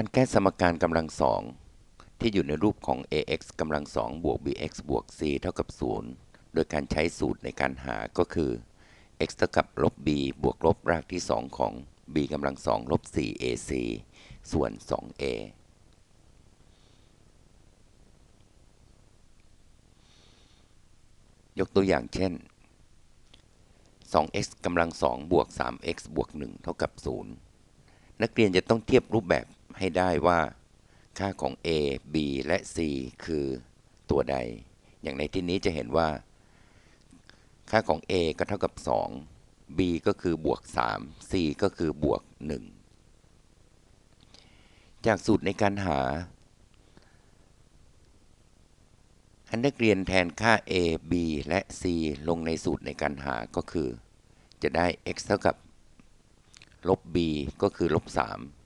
การแก้สมการกำลังสองที่อยู่ในรูปของ ax กำลังสองบวก bx บวก c เท่ากับ 0 โดยการใช้สูตรในการหาก็คือ x เท่ากับลบ b บวกลบรากที่ 2 ของ b กำลังสองลบ 4ac ส่วน 2a ยกตัวอย่างเช่น 2x กำลัง2บวก 3x บวก 1 เท่ากับ 0 นักเรียนจะต้องเทียบรูปแบบ ให้ได้ว่าค่าของ a b และ c คือตัวใด อย่างในที่นี้จะเห็นว่า ค่าของ a ก็เท่ากับ 2 b ก็คือบวก 3 c ก็คือบวก 1 จากสูตรในการหาให้นักเรียนแทนค่า a b และ c ลงในสูตรในการหาก็คือ จะได้ x เท่ากับ ลบ b ก็คือลบ 3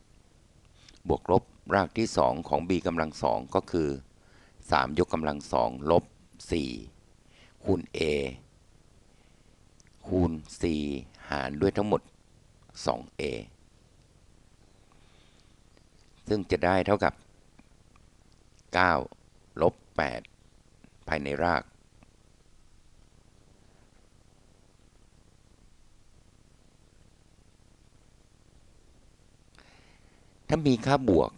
บวกลบรากที่ 2 ของ b กำลังสองก็คือ 3 ยกกำลังสองลบ 4 คูณ a คูณ c หารด้วยทั้งหมด 2a ซึ่งจะได้เท่ากับ 9 ลบ 8 ภายในราก ถ้ามีค่าบวก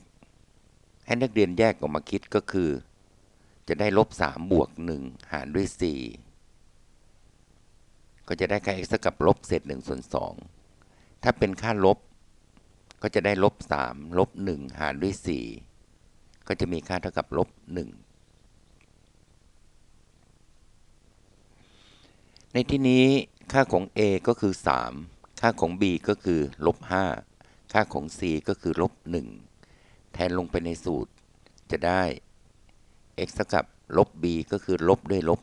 ให้นักเรียนแยกออกมาคิดก็คือ จะได้ลบ3บวก1หารด้วย4ก็จะได้ค่า x เท่ากับลบเศษ1ส่วน2ถ้าเป็นค่าลบ ก็จะได้ลบ3ลบ1หารด้วย4ก็จะมีค่าเท่ากับลบ1ในที่นี้ค่าของ a ก็คือ 3 ค่าของ b ก็คือลบ5 ค่าของ c ก็คือลบ1แทนลงไปในสูตร จะได้ x เท่ากับลบ b ก็คือลบด้วยลบ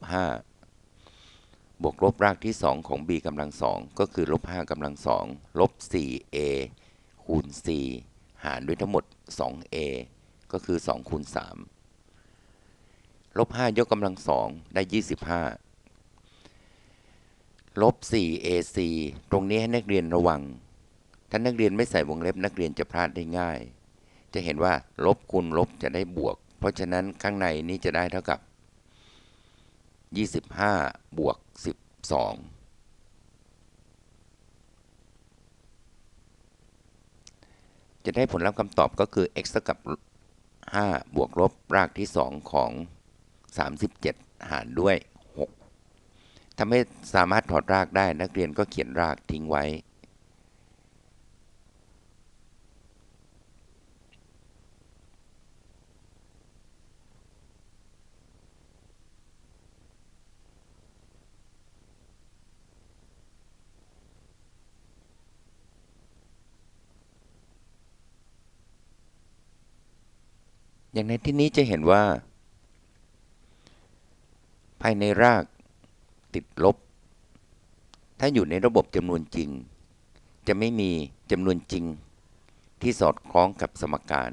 5บวกลบรากที่ 2 ของ b กำลังสองก็คือลบ5กำลังสองลบ 4a คูณ c หารด้วยทั้งหมด 2a ก็คือ 2 คูณ 3 ลบ 5 ยกกำลังสองได้ 25 ลบ 4ac ตรงนี้ให้นักเรียนระวัง ถ้านักเรียนไม่ใส่วงเล็บนักเรียนจะพลาดได้ง่าย จะเห็นว่าลบคูณลบจะได้บวก เพราะฉะนั้นข้างในนี้จะได้เท่ากับ 25 บวก 12 จะได้ผลลัพธ์คำตอบก็คือ x เท่ากับ 5 บวกลบรากที่ 2 ของ 37 หารด้วย6ถ้าไม่สามารถถอดรากได้นักเรียนก็เขียนรากทิ้งไว้ อย่างในที่นี้จะเห็นว่า ภายในรากติดลบ ถ้าอยู่ในระบบจำนวนจริง จะไม่มีจำนวนจริงที่สอดคล้องกับสมการ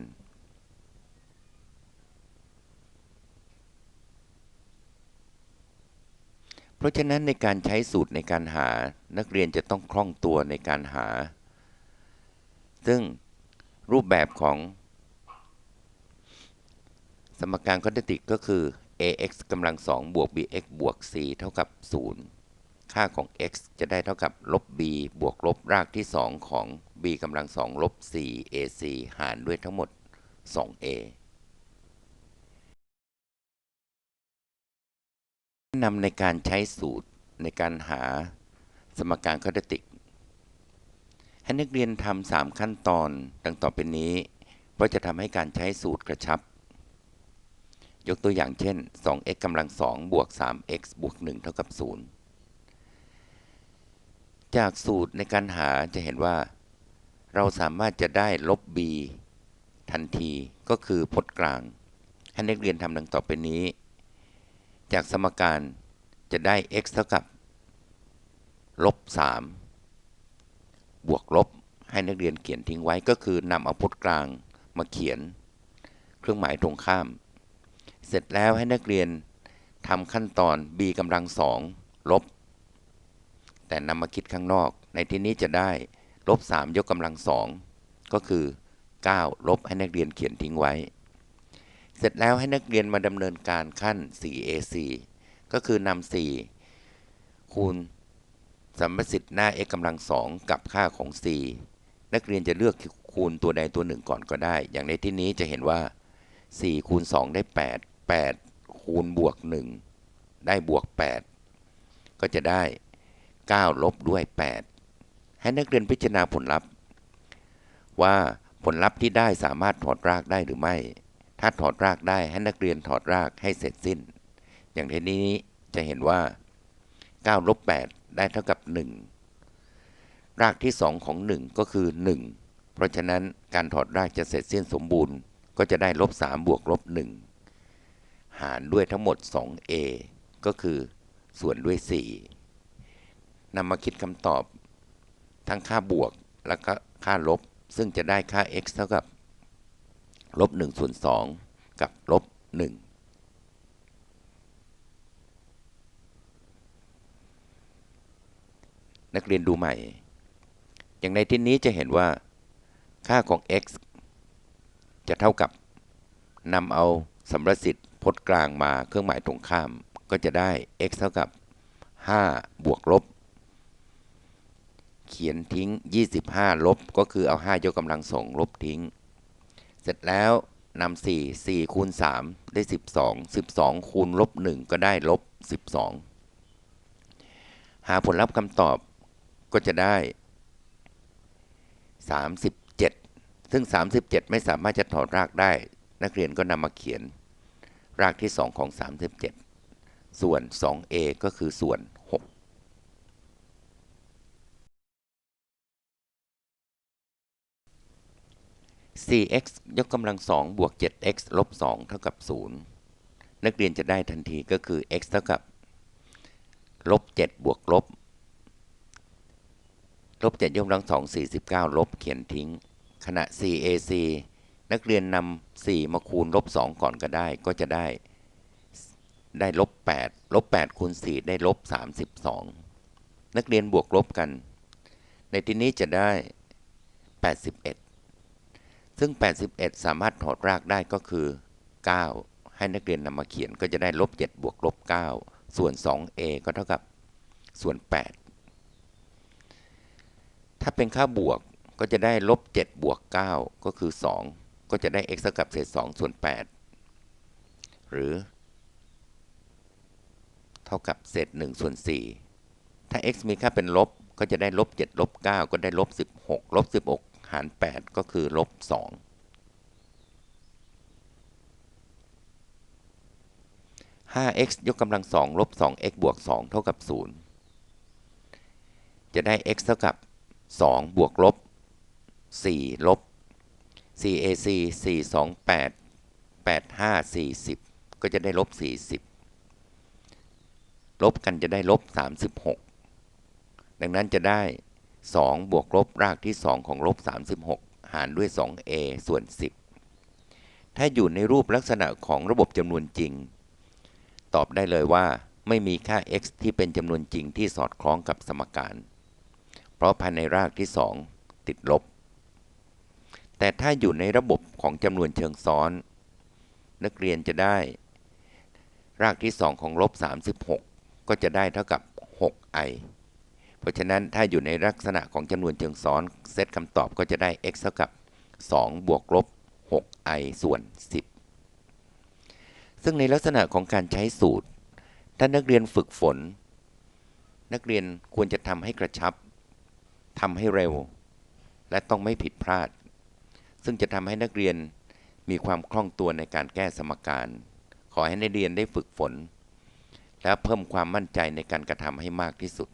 เพราะฉะนั้นในการใช้สูตรในการหานักเรียนจะต้องคล่องตัวในการหา ซึ่งรูปแบบของ สมการคอนติกก็คือ ax กำลัง2บวก bx บวก c เท่ากับ 0 ค่าของ x จะได้เท่ากับลบ b บวกลบรากที่ 2 ของ b กำลัง2ลบ 4 ac หารด้วยทั้งหมด 2a แนะนำในการใช้สูตรในการหาสมการคอนติกให้นักเรียนทำ3ขั้นตอนดังต่อไปนี้ เพราะจะทำให้การใช้สูตรกระชับ ยกตัวอย่างเช่น 2x กำลัง 2 บวก 3x บวก 1 เท่ากับ 0 จากสูตรในการหาจะเห็นว่า เราสามารถจะได้ลบ b ทันทีก็คือพจน์กลาง ให้นักเรียนทำดังต่อไปนี้ จากสมการจะได้ x เท่ากับลบ 3 บวกลบ ให้นักเรียนเขียนทิ้งไว้ก็คือนำเอาพจน์กลางมาเขียน เครื่องหมายตรงข้าม เสร็จแล้วให้นักเรียนทำขั้นตอน b กำลังสองลบ แต่นำมาคิดข้างนอก ในที่นี้จะได้ลบ3ยกกำลังสองก็คือ 9 ลบให้นักเรียนเขียนทิ้งไว้ เสร็จแล้วให้นักเรียนมาดำเนินการขั้น 4ac ก็คือนำ4คูณสัมประสิทธิ์หน้า x กำลังสองกับค่าของ c นักเรียนจะเลือกคูณตัวใดตัวหนึ่งก่อนก็ได้ อย่างในที่นี้จะเห็นว่า 4 คูณ 2 ได้ 8 8 คูณบวก 1 ได้บวก 8 ก็จะได้ 9 ลบด้วย 8 ให้นักเรียนพิจารณาผลลัพธ์ ว่าผลลัพธ์ที่ได้สามารถถอดรากได้หรือไม่ ถ้าถอดรากได้ให้นักเรียนถอดรากให้เสร็จสิ้น อย่างที่นี้จะเห็นว่า 9 ลบ 8 ได้เท่ากับ 1 รากที่ 2 ของ 1 ก็คือ 1 เพราะฉะนั้นการถอดรากจะเสร็จสิ้นสมบูรณ์ก็จะได้ลบ3บวกลบ1 หารด้วยทั้งหมด 2a ก็คือส่วนด้วย 4นำมาคิดคำตอบทั้งค่าบวกแล้วก็ค่าลบ ซึ่งจะได้ค่า x เท่ากับลบ1ส่วน2กับลบ1นักเรียนดูใหม่ อย่างในที่นี้จะเห็นว่า ค่าของ x จะเท่ากับนำเอาสมรสิทธิ์ พจน์กลางมาเครื่องหมายตรงข้าม ก็จะได้ x เท่ากับ 5 บวกลบ เขียนทิ้ง 25 ลบ ก็คือเอา 5 ยกกำลังสองลบทิ้ง เสร็จแล้วนำ4 4คูณ3 ได้ 12 12 คูณลบ 1 ก็ได้ลบ 12 หาผลลัพธ์คำตอบก็จะได้ 37 ซึ่ง 37 ไม่สามารถจะถอดรากได้ นักเรียนก็นำมาเขียน รากที่ 2 ของ 37 ส่วน 2a ก็คือส่วน 6 4x ยกกำลังสองบวก 7x ลบ 2 เท่ากับ 0 นักเรียนจะได้ทันทีก็คือ x เท่ากับลบ 7 บวกลบ ลบ 7 ยกกำลังสอง49 ลบเขียนทิ้ง ขณะ 4ac นักเรียนนำ4มาคูณลบ2ก่อนก็ได้ ก็จะได้ได้ลบ8ลบ8คูณ4ได้ลบ32นักเรียนบวกลบกัน ในที่นี้จะได้81ซึ่ง 81 สามารถถอดรากได้ก็คือ 9 ให้นักเรียนนำมาเขียนก็จะได้ลบ7บวกลบ9ส่วน 2a ก็เท่ากับส่วน 8 ถ้าเป็นค่าบวกก็จะได้ลบ7บวก9ก็คือ 2 ก็จะได้ x เท่ากับเศษ2ส่วน 8 หรือ เท่ากับเศษ1ส่วน4ถ้า x มีค่าเป็นลบก็จะได้ลบ7ลบ9ก็ได้ลบ16ลบ16 หาร 8 ก็คือลบ2 5x ยกกำลัง2ลบ 2x บวก 2 เท่ากับ 0 จะได้ x เท่ากับ 2 บวกลบ 4 ลบ 4ac 4 2 8 8 5 40 ก็จะได้ลบ 40 ลบกันจะได้ลบ 36 ดังนั้นจะได้ 2 บวกลบรากที่ 2 ของลบ 36 หารด้วย 2a ส่วน 10 ถ้าอยู่ในรูปลักษณะของระบบจำนวนจริง ตอบได้เลยว่าไม่มีค่า x ที่เป็นจำนวนจริงที่สอดคล้องกับสมการ เพราะภายในรากที่ 2 ติดลบ แต่ถ้าอยู่ในระบบของจำนวนเชิงซ้อน นักเรียนจะได้ รากที่ 2 ของลบ 36 ก็จะได้เท่ากับ 6i เพราะฉะนั้นถ้าอยู่ในลักษณะของจำนวนเชิงซ้อน เซตคำตอบก็จะได้ x เท่ากับ 2 บวกลบ 6i ส่วน 10 ซึ่งในลักษณะของการใช้สูตร ถ้านักเรียนฝึกฝน นักเรียนควรจะทำให้กระชับทำให้เร็ว และต้องไม่ผิดพลาด ซึ่งจะทำให้นักเรียนมีความคล่องตัวในการแก้สมการ ขอให้นักเรียนได้ฝึกฝน และเพิ่มความมั่นใจในการกระทำให้มากที่สุด